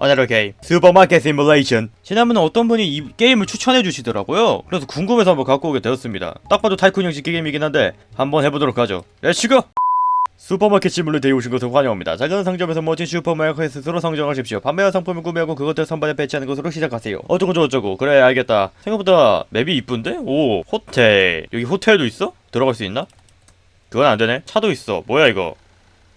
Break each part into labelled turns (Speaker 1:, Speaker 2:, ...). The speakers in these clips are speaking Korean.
Speaker 1: 오늘의 게임 슈퍼마켓 시뮬레이션. 지난번에 어떤 분이 이 게임을 추천해 주시더라고요. 그래서 궁금해서 한번 갖고 오게 되었습니다. 딱 봐도 타이쿤 형식 게임이긴 한데 한번 해보도록 하죠. 렛츠고 슈퍼마켓 시뮬레이터에 오신 것을 환영합니다. 작은 상점에서 멋진 슈퍼마켓을 스스로 성장하십시오. 판매한 상품을 구매하고 그것들 선반에 배치하는 것으로 시작하세요. 어쩌고 저쩌고. 그래 알겠다. 생각보다 맵이 이쁜데? 오 호텔. 여기 호텔도 있어? 들어갈 수 있나? 그건 안되네. 차도 있어. 뭐야 이거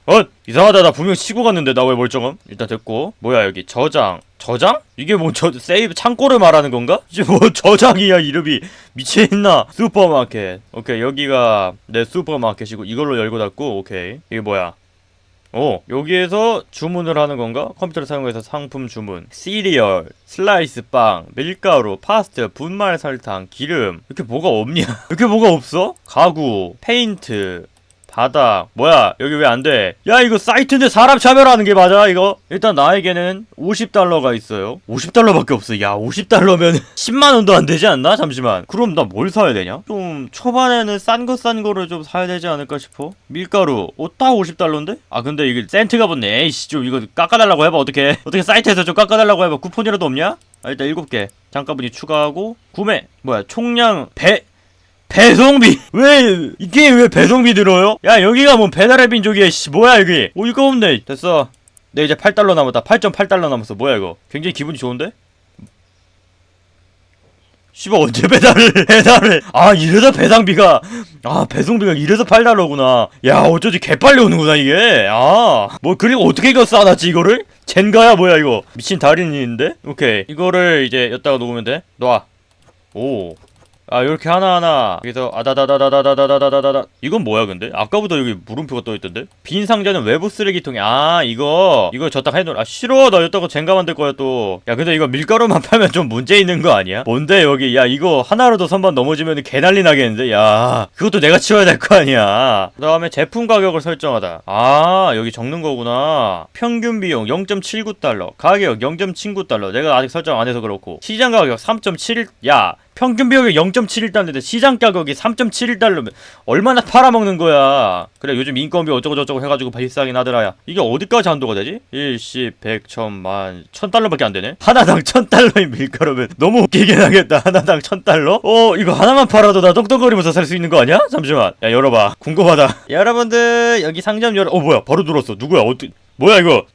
Speaker 1: 어? 이상하다 나 분명 치고 갔는데 나 왜 멀쩡함? 일단 됐고 뭐야 여기 저장 저장? 이게 뭐 저 세이브 창고를 말하는 건가? 이게 뭐 저장이야 이름이 미치겠나 슈퍼마켓 오케이 여기가 내 슈퍼마켓이고 이걸로 열고 닫고 오케이 이게 뭐야 오 여기에서 주문을 하는 건가? 컴퓨터를 사용해서 상품 주문 시리얼 슬라이스 빵 밀가루 파스타 분말 설탕 기름 이렇게 뭐가 없냐 이렇게 뭐가 없어? 가구 페인트 바닥. 뭐야 여기 왜 안 돼? 야 이거 사이트인데 사람 참여하는 게 맞아 이거? 일단 나에게는 50달러가 있어요. 50달러밖에 없어. 야 50달러면 10만원도 안 되지 않나? 잠시만. 그럼 나 뭘 사야 되냐? 좀 초반에는 싼 거싼 거를 좀 사야 되지 않을까 싶어. 밀가루. 옷다 50달러인데? 아 근데 이게 센트가 붙네. 에이씨 좀 이거 깎아달라고 해봐. 어떻게 어떻게 사이트에서 좀 깎아달라고 해봐. 쿠폰이라도 없냐? 아 일단 7개. 잠깐분이 추가하고 구매. 뭐야 총량 배 배송비. 왜 이게 왜 배송비 들어요? 야 여기가 뭐 배달의 민족이야 씨. 뭐야 여기? 어이가 없네. 됐어. 내 이제 8달러 남았다. 8.8달러 남았어. 뭐야 이거? 굉장히 기분이 좋은데? 씨발 언제 배달을 배달을? 아 이래서 배송비가 아 배송비가 이래서 8달러구나. 야 어쩌지? 개빨리 오는구나 이게. 아뭐 그리고 어떻게 이거 싸놨지 이거를? 젠가야 뭐야 이거? 미친 달인인데? 오케이. 이거를 이제 여기다가 놓으면 돼. 놔. 오 아 이렇게 하나하나 여기서 아다다다다다다다다다다 이건 뭐야 근데? 아까부터 여기 물음표가 떠있던데? 빈 상자는 외부 쓰레기통에 아 이거 이거 저딱 해놓 아 싫어 나 여기다가 젠가 만들 거야 또 야 근데 이거 밀가루만 팔면 좀 문제 있는 거 아니야? 뭔데 여기 야 이거 하나로도 선반 넘어지면 개난리 나겠는데? 야 그것도 내가 치워야 될 거 아니야 그 다음에 제품 가격을 설정하다 아 여기 적는 거구나 평균 비용 0.79달러 가격 0.79달러 내가 아직 설정 안 해서 그렇고 시장 가격 3.71야 평균 비용이 0.71달러인데 시장 가격이 3.71달러면 얼마나 팔아먹는 거야? 그래 요즘 인건비 어쩌고 저쩌고 해가지고 비싸긴 하더라야. 이게 어디까지 한도가 되지? 1, 10, 100, 1000만 1000달러밖에 안 되네? 하나당 1000달러인 밀가루면 너무 웃기긴 하겠다. 하나당 1000달러? 어 이거 하나만 팔아도 나 똑똑거리면서 살 수 있는 거 아니야? 잠시만. 야 열어봐. 궁금하다. 여러분들 여기 상점 열어 어 뭐야? 바로 들어왔어. 누구야? 어떻게 뭐야 이거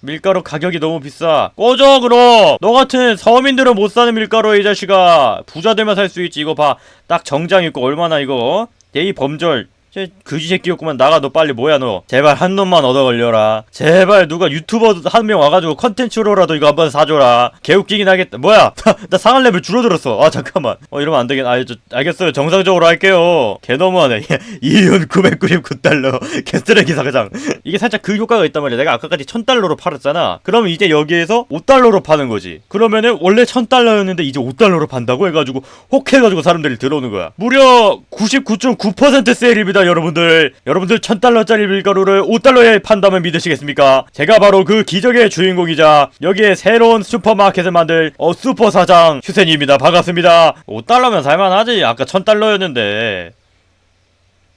Speaker 1: 밀가루 가격이 너무 비싸. 꺼져 그럼. 너 같은 서민들은 못 사는 밀가루 이 자식아. 부자 되면 살 수 있지. 이거 봐. 딱 정장 입고 얼마나 이거. 대이 범절. 쟤 그지 새끼였구만. 나가 너 빨리 뭐야 너. 제발 한 놈만 얻어 걸려라. 제발 누가 유튜버 한 명 와가지고 컨텐츠로라도 이거 한번 사줘라. 개웃기긴 하겠다. 뭐야? 나, 나 상한 레벨 줄어들었어. 아 잠깐만. 어 이러면 안 되겠 아 저, 알겠어요. 정상적으로 할게요. 개 너무하네. 이윤 999달러. 개쓰레기 사장. 이게 살짝 그 효과가 있단 말이야. 내가 아까까지 1000달러로 팔았잖아. 그러면 이제 여기에서 5달러로 파는 거지. 그러면은 원래 1000달러였는데 이제 5달러로 판다고 해가지고 혹해가지고 사람들이 들어오는 거야. 무려 99.9% 세일입니다 여러분들 여러분들 1000달러짜리 밀가루를 5달러에 판다면 믿으시겠습니까? 제가 바로 그 기적의 주인공이자 여기에 새로운 슈퍼마켓을 만들 어 슈퍼 사장 휴센입니다. 반갑습니다. 5달러면 살만하지. 아까 1000달러였는데.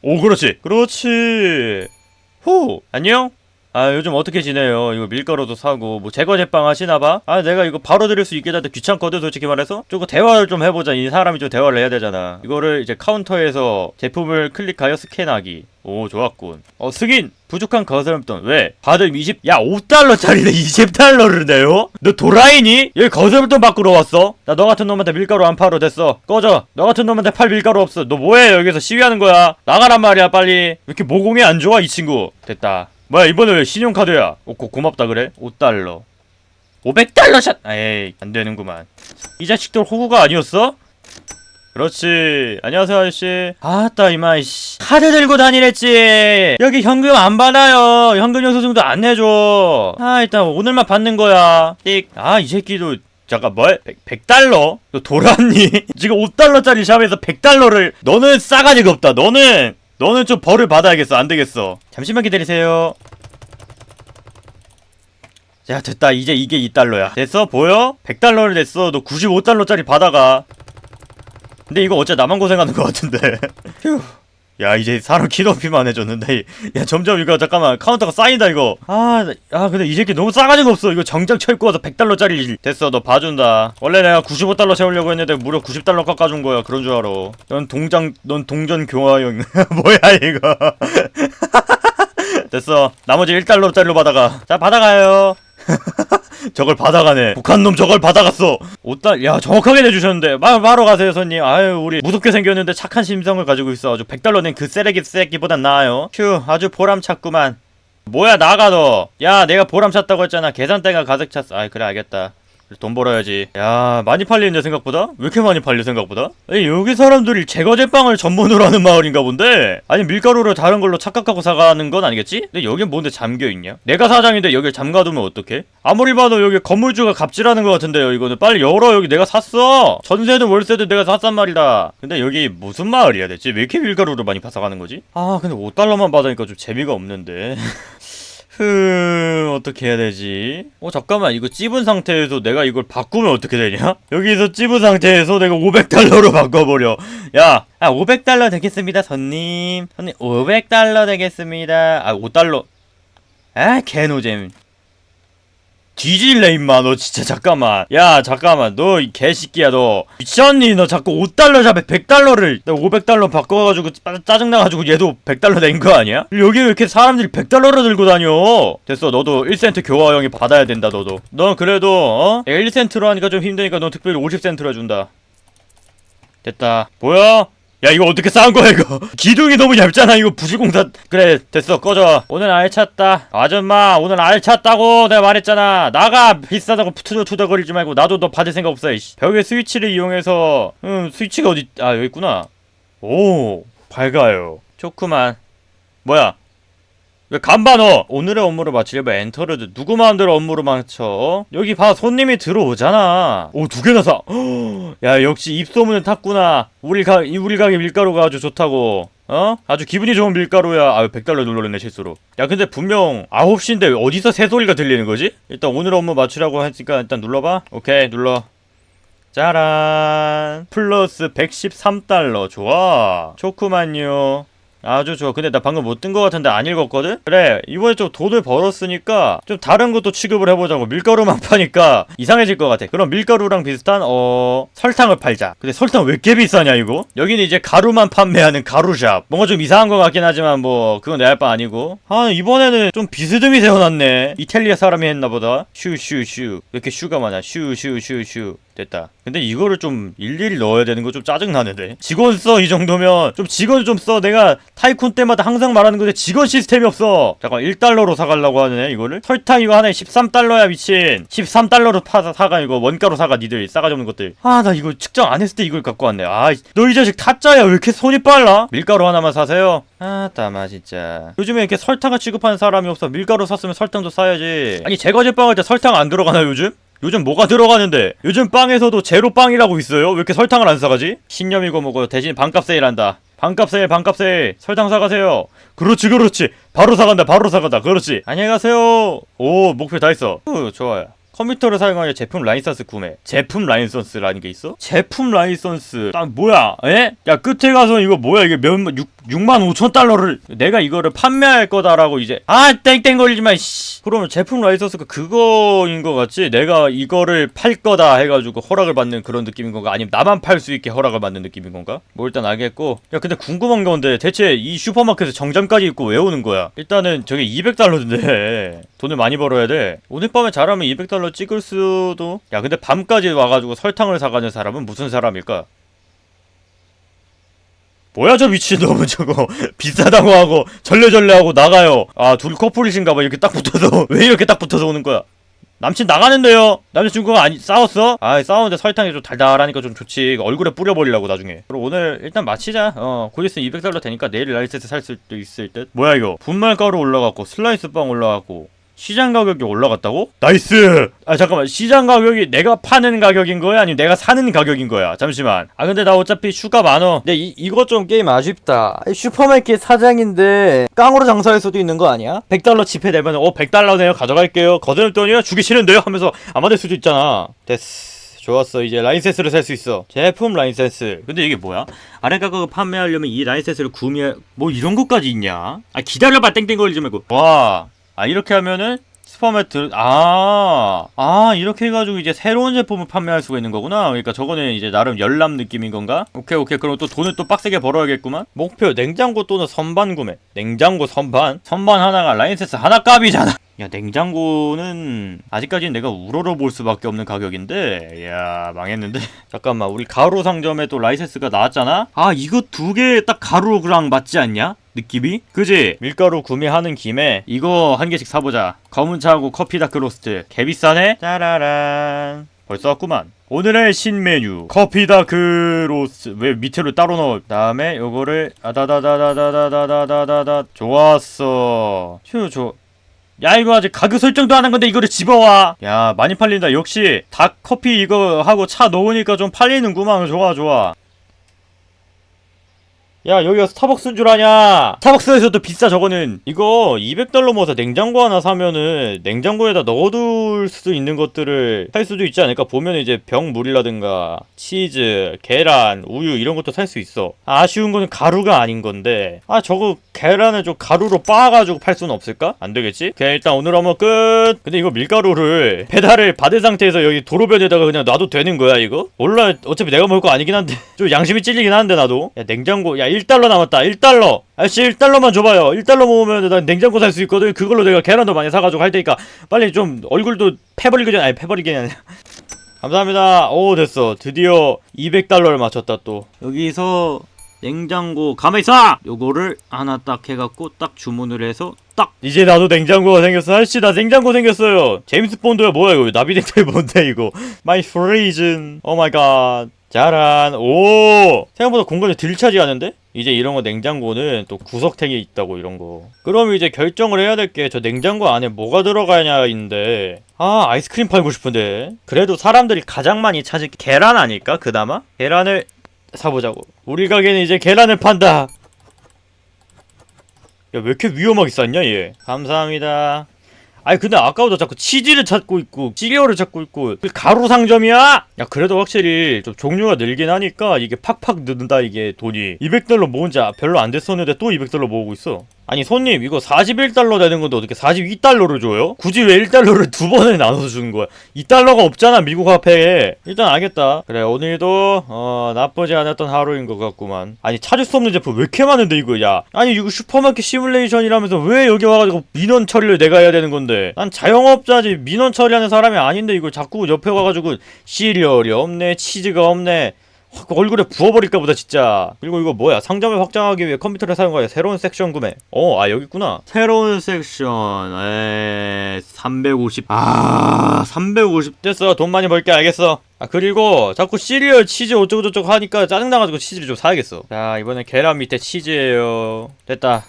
Speaker 1: 오 그렇지. 그렇지. 후. 안녕 아 요즘 어떻게 지내요? 이거 밀가루도 사고 뭐 제거 제빵 하시나봐? 아 내가 이거 바로 드릴 수 한데 귀찮거든 솔직히 말해서. 조금 대화를 좀 해보자. 이 사람이 좀 대화를 해야 되잖아. 이거를 이제 카운터에서 제품을 클릭하여 스캔하기. 오 좋았군. 어 승인! 부족한 거스름돈. 왜? 받음 20... 야 5달러짜리인데 20달러를 내요? 너 도라이니? 여기 거스름돈 바꾸러 왔어? 나 너 같은 놈한테 밀가루 안 팔어 됐어. 꺼져. 너 같은 놈한테 팔 밀가루 없어. 너 뭐해? 여기서 시위하는 거야. 나가란 말이야 빨리. 왜 이렇게 모공이 안 좋아 이 친구? 됐다 뭐야 이번에 왜 신용카드야? 오 고, 고맙다 그래? 5달러. 500달러 샷! 에이 안 되는구만. 이 자식들 호구가 아니었어? 그렇지. 안녕하세요 아저씨. 아따 이마 이씨. 카드 들고 다니랬지. 여기 현금 안 받아요. 현금 영수증도 안 내줘. 아 일단 오늘만 받는 거야. 띡아이 새끼도 잠깐 뭐 100, 달러너 돌았니? 지금 5달러짜리 샵에서 100달러를 너는 싸가지가 없다. 너는 너는 좀 벌을 받아야겠어. 안 되겠어. 잠시만 기다리세요. 자 됐다. 이제 이게 2달러야. 됐어? 보여? 100달러를 냈어. 너 95달러짜리 받아가. 근데 이거 어째 나만 고생하는 것 같은데. 휴 야 이제 사람 키 높이만 해줬는데 야 점점 이거 잠깐만 카운터가 쌓인다 이거. 아, 나- 아 근데 이 새끼 너무 싸가지가 없어. 이거 정장 철고 와서 100달러짜리 됐어 너 봐준다. 원래 내가 95달러 채우려고 했는데 무려 90달러 깎아준 거야 그런 줄 알아. 넌 동장 넌 동전 교화용 뭐야 이거. 됐어. 나머지 1달러짜리로 받아가. 자 받아가요 저걸 받아가네. 북한 놈 저걸 받아갔어. 5달 야 정확하게 내주셨는데. 마, 바로 가세요 손님. 아유 우리 무섭게 생겼는데 착한 심성을 가지고 있어. 아주 100달러 낸 그 쓰레기 쓰레기보단 나아요. 휴 아주 보람찼구만. 뭐야 나가 너 야 내가 보람 찼다고 했잖아. 계산대가 가득 찼어. 아이 그래 알겠다 돈 벌어야지. 야 많이 팔리는데 생각보다? 왜 이렇게 많이 팔려 생각보다? 아니 여기 사람들이 제거제빵을 전문으로 하는 마을인가 본데? 아니 밀가루를 다른 걸로 착각하고 사가는 건 아니겠지? 근데 여긴 뭔데 잠겨있냐? 내가 사장인데 여길 잠가두면 어떡해? 아무리 봐도 여기 건물주가 갑질하는 것 같은데요 이거는. 빨리 열어 여기 내가 샀어! 전세든 월세든 내가 샀단 말이다. 근데 여기 무슨 마을이야 대체? 왜 이렇게 밀가루를 많이 파사가는 거지? 아 근데 5달러만 받으니까 좀 재미가 없는데 흠 어떻게 해야 되지? 어 잠깐만 이거 찝은 상태에서 내가 이걸 바꾸면 어떻게 되냐? 여기서 찝은 상태에서 내가 500달러로 바꿔버려 야! 아 500달러 되겠습니다 손님 손님 500달러 되겠습니다 아 5달러 아 개노잼 뒤질래 임마. 너 진짜 잠깐만. 야 잠깐만. 너 이 개새끼야 너. 미쳤니? 너 자꾸 5달러 잡에 100달러를. 나 500달러 바꿔가지고 짜- 짜증나가지고 얘도 100달러 낸 거 아니야? 여기 왜 이렇게 사람들이 100달러를 들고 다녀? 됐어. 너도 1센트 교화형이 받아야 된다 너도. 넌 그래도 어? 1센트로 하니까 좀 힘드니까 넌 특별히 50센트로 해준다. 됐다. 보여? 야 이거 어떻게 쌓은 거야 이거? 기둥이 너무 얇잖아 이거 부실공사 그래 됐어 꺼져. 오늘 알찼다. 아줌마 오늘 알찼다고 내가 말했잖아. 나가! 비싸다고 투덜투덜거리지 말고 나도 너 받을 생각 없어 이씨. 벽에 스위치를 이용해서 음 스위치가 어디 아 여기 있구나. 오 밝아요. 좋구만. 뭐야? 왜 간반어? 오늘의 업무를 마치려면 엔터를 누- 누구 마음대로 업무를 맞춰 여기 봐 손님이 들어오잖아. 오 두 개나 사야 역시 입소문을 탔구나. 우리 가이 우리 가게 밀가루가 아주 좋다고. 어? 아주 기분이 좋은 밀가루야. 아유 100달러 눌러냈네 실수로. 야 근데 분명 9시인데 어디서 새소리가 들리는 거지? 일단 오늘 업무 맞추라고 했으니까 일단 눌러봐. 오케이 눌러. 짜란. 플러스 113달러. 좋아. 좋구만요 아주 좋아. 근데 나 방금 못뜬거 같은데 안 읽었거든? 그래 이번에 좀 돈을 벌었으니까 좀 다른 것도 취급을 해보자고. 밀가루만 파니까 이상해질 것 같아. 그럼 밀가루랑 비슷한 어 설탕을 팔자. 근데 설탕 왜 이렇게 비싸냐 이거? 여기는 이제 가루만 판매하는 가루샵. 뭔가 좀 이상한 것 같긴 하지만 뭐 그건 내 할 바 아니고. 아 이번에는 좀 비스듬히 세워놨네. 이탈리아 사람이 했나보다. 슈슈슈. 왜 이렇게 슈가 많아? 슈슈슈슈 됐다. 근데 이거를 좀 일일이 넣어야 되는 거 좀 짜증 나는데. 직원 써 이 정도면 좀 직원 좀 써. 내가 타이쿤 때마다 항상 말하는 건데 직원 시스템이 없어. 잠깐 1달러로 사가려고 하네 이거를. 설탕 이거 하나에 13달러야 미친. 13달러로 파 사가 이거 원가로 사가 니들 싸가지 없는 것들. 아 나 이거 측정 안 했을 때 이걸 갖고 왔네. 아 너 이 자식 타짜야 왜 이렇게 손이 빨라? 밀가루 하나만 사세요. 아 따마 진짜. 요즘에 이렇게 설탕을 취급하는 사람이 없어. 밀가루 샀으면 설탕도 사야지. 아니 제거제빵 할 때 설탕 안 들어가나 요즘? 요즘 뭐가 들어가는데? 요즘 빵에서도 제로 빵이라고 있어요? 왜 이렇게 설탕을 안 사가지? 신념이고 뭐고 대신 반값 세일한다. 반값 세일, 반값 세일. 설탕 사가세요. 그렇지, 그렇지. 바로 사간다, 바로 사간다. 그렇지. 안녕히 가세요. 오, 목표 다 했어. 후, 좋아요. 컴퓨터를 사용하여 제품 라이선스 구매. 제품 라이선스라는 게 있어? 제품 라이선스. 아, 뭐야? 에? 야, 끝에 가서 이거 뭐야? 이게 몇, 6, 6만 5천 달러를 내가 이거를 판매할 거다라고 이제 아, 땡땡거리지 마. 씨. 그러면 제품 라이선스가 그거인 거 같지? 내가 이거를 팔 거다 해가지고 허락을 받는 그런 느낌인 건가? 아니면 나만 팔 수 있게 허락을 받는 느낌인 건가? 뭐 일단 알겠고. 야, 근데 궁금한 건데 대체 이 슈퍼마켓에 정장까지 입고 왜 오는 거야? 일단은 저게 200달러인데 돈을 많이 벌어야 돼. 오늘 밤에 잘하면 200달러 찍을 수도. 야, 근데 밤까지 와가지고 설탕을 사가는 사람은 무슨 사람일까? 뭐야 저 미친놈은 저거. 비싸다고 하고 절레절레하고 나가요. 아 둘이 커플이신가봐. 이렇게 딱 붙어서. 왜 이렇게 딱 붙어서 오는 거야? 남친 나가는데요. 남자친구가 아니 싸웠어? 아 싸우는데 설탕이 좀 달달하니까 좀 좋지. 얼굴에 뿌려버리려고 나중에. 그럼 오늘 일단 마치자. 어곧 있으면 200달러 되니까 내일 라이센스 살 수도 있을 듯. 뭐야 이거? 분말가루 올라갔고 슬라이스 빵 올라갔고 시장 가격이 올라갔다고? 나이스! 아 잠깐만. 시장 가격이 내가 파는 가격인 거야? 아니면 내가 사는 가격인 거야? 잠시만. 아 근데 나 어차피 슈가 많어. 근데 이, 이것 좀 게임 아쉽다. 슈퍼마켓 사장인데 깡으로 장사할 수도 있는 거 아니야? 100달러 지폐 내면 어 100달러네요. 가져갈게요. 거드는 돈이요? 주기 싫은데요? 하면서 안 받을 수도 있잖아. 됐어. 좋았어. 이제 라이센스를 살 수 있어. 제품 라이센스. 근데 이게 뭐야? 아래 가격을 판매하려면 이 라이센스를 구매 뭐 이런 것까지 있냐? 아 기다려봐. 땡땡 걸리지 말고. 와 아 이렇게 하면은 스퍼매트 아, 아 이렇게 해가지고 이제 새로운 제품을 판매할 수가 있는 거구나. 그러니까 저거는 이제 나름 열람 느낌인 건가? 오케이 오케이. 그럼 또 돈을 또 빡세게 벌어야겠구만. 목표 냉장고 또는 선반 구매. 냉장고 선반. 선반 하나가 라이센스 하나 값이잖아 야 냉장고는 아직까지는 내가 우러러 볼 수밖에 없는 가격인데 야 망했는데. 잠깐만 우리 가로 상점에 또 라이센스가 나왔잖아? 아 이거 두 개 딱 가루랑 맞지 않냐? 느낌이? 그지? 밀가루 구매하는 김에 이거 한 개씩 사보자. 검은 차하고 커피 다크 로스트. 개 비싸네? 짜라란. 벌써 왔구만. 오늘의 신메뉴. 커피 다크 로스트. 왜 밑으로 따로 넣어? 다음에 요거를 아다다다다다다다다다다. 좋았어. 휴 좋. 야 이거 아직 가격 설정도 안 한 건데 이거를 집어와. 야 많이 팔린다. 역시 닭 커피 이거 하고 차 넣으니까 좀 팔리는구만. 좋아 좋아 야 여기가 스타벅스인 줄 아냐? 스타벅스에서도 비싸 저거는. 이거 200달러 모아서 냉장고 하나 사면은 냉장고에다 넣어둘 수 있는 것들을 살 수도 있지 않을까? 보면 이제 병물이라든가 치즈 계란 우유 이런 것도 살 수 있어. 아쉬운 거는 가루가 아닌 건데. 아 저거 계란을 좀 가루로 빻아가지고 팔 수는 없을까? 안 되겠지? 그냥 일단 오늘 한번 끝. 근데 이거 밀가루를 배달을 받은 상태에서 여기 도로변에다가 그냥 놔도 되는 거야 이거? 몰라. 어차피 내가 먹을 거 아니긴 한데. 좀 양심이 찔리긴 하는데 나도. 야 냉장고 야 1달러 남았다. 1달러. 아저씨 1달러만 줘봐요. 1달러 모으면 난 냉장고 살 수 있거든. 그걸로 내가 계란도 많이 사가지고 할 테니까 빨리 좀 얼굴도 패버리기 전에 아니 패버리기 전에 감사합니다. 오 됐어. 드디어 200달러를 맞췄다 또. 여기서 냉장고 가만히 있어! 요거를 하나 딱 해갖고 딱 주문을 해서 딱. 이제 나도 냉장고가 생겼어. 아저씨 나 냉장고 생겼어요. 제임스 본드야 뭐야 이거? 나비넥타이 뭔데 이거? 마이 프리즌 오 마이 갓 짜란 오! 생각보다 공간이 덜 차지하는데? 이제 이런 거 냉장고는 또 구석탱이 있다고 이런 거. 그럼 이제 결정을 해야 될 게 저 냉장고 안에 뭐가 들어가냐인데. 아 아이스크림 팔고 싶은데. 그래도 사람들이 가장 많이 찾을 게 계란 아닐까 그나마? 계란을 사보자고. 우리 가게는 이제 계란을 판다. 야 왜 이렇게 위험하게 쌌냐 얘? 감사합니다 아니 근데 아까부터 자꾸 치즈를 찾고 있고 시리얼을 찾고 있고 그 가루 상점이야? 야 그래도 확실히 좀 종류가 늘긴 하니까 이게 팍팍 는다 이게 돈이 200달러 모은 지 별로 안 됐었는데 또 200달러 모으고 있어 아니 손님 이거 41달러 되는 건데 어떻게 42달러를 줘요? 굳이 왜 1달러를 두 번을 나눠서 주는 거야? 2달러가 없잖아 미국 화폐에. 일단 알겠다. 그래 오늘도 어 나쁘지 않았던 하루인 것 같구만. 아니 찾을 수 없는 제품 왜 이렇게 많은데 이거 야. 아니 이거 슈퍼마켓 시뮬레이션이라면서 왜 여기 와가지고 민원 처리를 내가 해야 되는 건데? 난 자영업자지. 민원 처리하는 사람이 아닌데 이걸 자꾸 옆에 와가지고 시리얼이 없네 치즈가 없네. 확 얼굴에 부어버릴까 보다 진짜 그리고 이거 뭐야 상점을 확장하기 위해 컴퓨터를 사용하여 새로운 섹션 구매 어아 여기 있구나 새로운 섹션 에 350. 아, 350 됐어. 돈 많이 벌게 알겠어. 아, 그리고 자꾸 시리얼 치즈 어쩌고저쩌고 하니까 짜증나가지고 치즈를 좀 사야겠어. 자, 이번엔 계란 밑에 치즈예요. 됐다.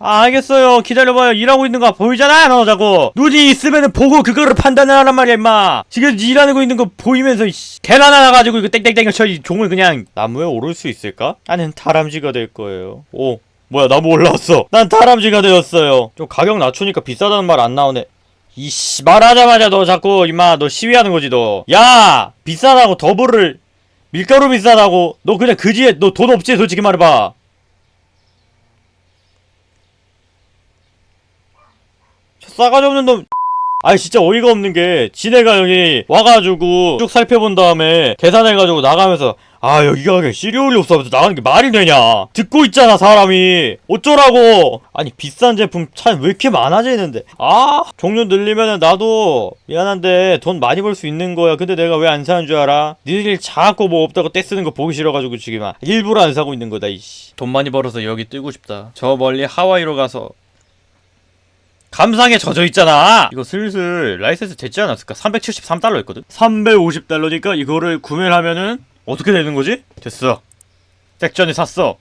Speaker 1: 아, 알겠어요. 기다려봐요. 일하고 있는 거 보이잖아, 너 자꾸. 눈이 있으면은 보고 그거를 판단하란 말이야, 임마. 지금 일하고 있는 거 보이면서, 이씨. 계란 하나 가지고 이거 땡땡땡 쳐 이 종을 그냥 나무에 오를 수 있을까? 나는 다람쥐가 될 거예요. 오. 뭐야 나무 올라왔어 난 다람쥐가 되었어요 좀 가격 낮추니까 비싸다는 말 안 나오네 이씨 말하자마자 너 자꾸 임마 너 시위하는 거지 너 야 비싸다고 더블을 밀가루 비싸다고 너 그냥 그지에 너 돈 없지 솔직히 말해봐 싸가지 없는 놈. 아니 진짜 어이가 없는 게 지네가 여기 와가지고 쭉 살펴본 다음에 계산해가지고 나가면서 아 여기가 그냥 시리얼이 없어서 나가는 게 말이 되냐. 듣고 있잖아 사람이. 어쩌라고. 아니 비싼 제품 참 왜 이렇게 많아지는데. 아 종류 늘리면은 나도 미안한데 돈 많이 벌 수 있는 거야. 근데 내가 왜 안 사는 줄 알아? 니들이 자꾸 뭐 없다고 떼쓰는 거 보기 싫어가지고 지금 아, 일부러 안 사고 있는 거다 이씨. 돈 많이 벌어서 여기 뜨고 싶다. 저 멀리 하와이로 가서 감상에 젖어 있잖아. 이거 슬슬 라이센스 됐지 않았을까? 373달러였거든. 350달러니까 이거를 구매를 하면은 어떻게 되는 거지? 됐어. 섹전에 샀어.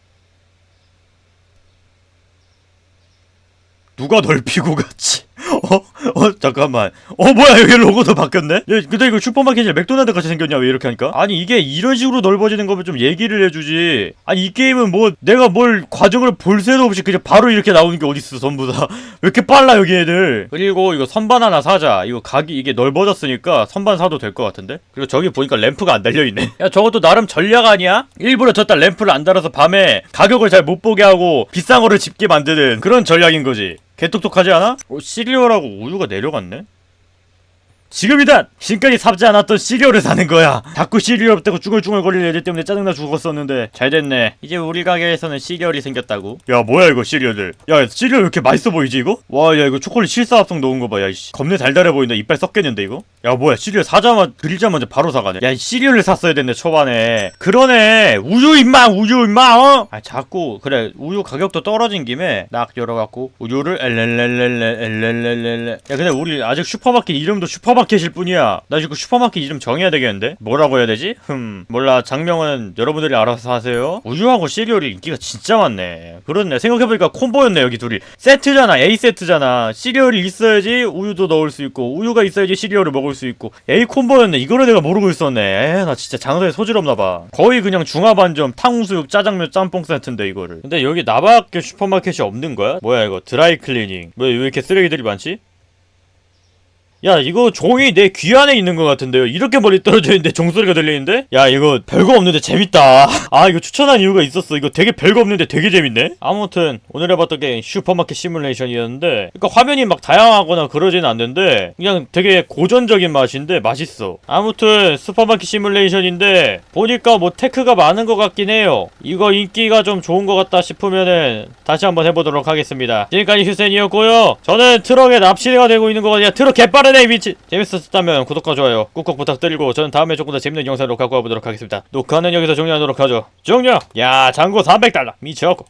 Speaker 1: 누가 널 피고 갔지? 어? 어 잠깐만 어 뭐야 여기 로고도 바뀌었네? 야, 근데 이거 슈퍼마켓이 맥도날드 같이 생겼냐 왜 이렇게 하니까? 아니 이게 이런 식으로 넓어지는 거면 좀 얘기를 해주지 아니 이 게임은 뭐 내가 뭘 과정을 볼 새도 없이 그냥 바로 이렇게 나오는 게 어딨어 전부 다 왜 이렇게 빨라 여기 애들 그리고 이거 선반 하나 사자 이거 각이 이게 넓어졌으니까 선반 사도 될 것 같은데? 그리고 저기 보니까 램프가 안 달려있네 야 저것도 나름 전략 아니야? 일부러 저따 램프를 안 달아서 밤에 가격을 잘 못 보게 하고 비싼 거를 집게 만드는 그런 전략인 거지 개똑똑하지 않아? 어, 시리얼하고 우유가 내려갔네? 지금이다! 지금까지 삽지 않았던 시리얼을 사는 거야! 자꾸 시리얼 없다고 쭈글쭈글거리는 애들 때문에 짜증나 죽었었는데 잘 됐네 이제 우리 가게에서는 시리얼이 생겼다고 야 뭐야 이거 시리얼들 야 시리얼 왜 이렇게 맛있어 보이지 이거? 와 야 이거 초콜릿 실사 합성 넣은 거 봐 야 이씨 겁내 달달해 보인다 이빨 썩겠는데 이거? 야 뭐야 시리얼 사자마자 그리자마자 바로 사가네 야이 시리얼을 샀어야 됐네 초반에 그러네 우유 임마 우유 임마 어? 아 자꾸 그래 우유 가격도 떨어진 김에 딱 열어갖고 우유를 엘렐렐렐레 야 근데 우리 아직 슈퍼마켓 이름도 슈퍼 마켓일 뿐이야. 나 지금 슈퍼마켓 이름 정해야 되겠는데? 뭐라고 해야 되지? 흠 몰라. 장명은 여러분들이 알아서 하세요. 우유하고 시리얼이 인기가 진짜 많네. 그렇네. 생각해보니까 콤보였네 여기 둘이. 세트잖아. A 세트잖아. 시리얼이 있어야지 우유도 넣을 수 있고 우유가 있어야지 시리얼을 먹을 수 있고. A 콤보였네. 이거를 내가 모르고 있었네. 에 나 진짜 장사에 소질없나봐. 거의 그냥 중화반점 탕수육 짜장면 짬뽕 세트인데 이거를. 근데 여기 나밖에 슈퍼마켓이 없는 거야? 뭐야 이거? 드라이 클리닝. 왜, 왜 이렇게 쓰레기들이 많지? 야 이거 종이 내 귀 안에 있는 것 같은데요. 이렇게 멀리 떨어져 있는데 종소리가 들리는데? 야 이거 별거 없는데 재밌다. 아 이거 추천한 이유가 있었어. 이거 되게 별거 없는데 되게 재밌네. 아무튼 오늘 해봤던 게임 슈퍼마켓 시뮬레이션이었는데 그러니까 화면이 막 다양하거나 그러진 않는데 그냥 되게 고전적인 맛인데 맛있어. 아무튼 슈퍼마켓 시뮬레이션인데 보니까 뭐 테크가 많은 것 같긴 해요. 이거 인기가 좀 좋은 것 같다 싶으면은 다시 한번 해보도록 하겠습니다. 지금까지 휴센이었고요. 저는 트럭에 납치가 되고 있는 거거든요. 트럭 개빠르 네이 미치 재밌었다면 구독과 좋아요 꾹꾹 부탁드리고 저는 다음에 조금 더 재밌는 영상으로 갖고 와보도록 하겠습니다. 녹화는 여기서 종료하도록 하죠. 종료! 야 잔고 300달러! 미쳤고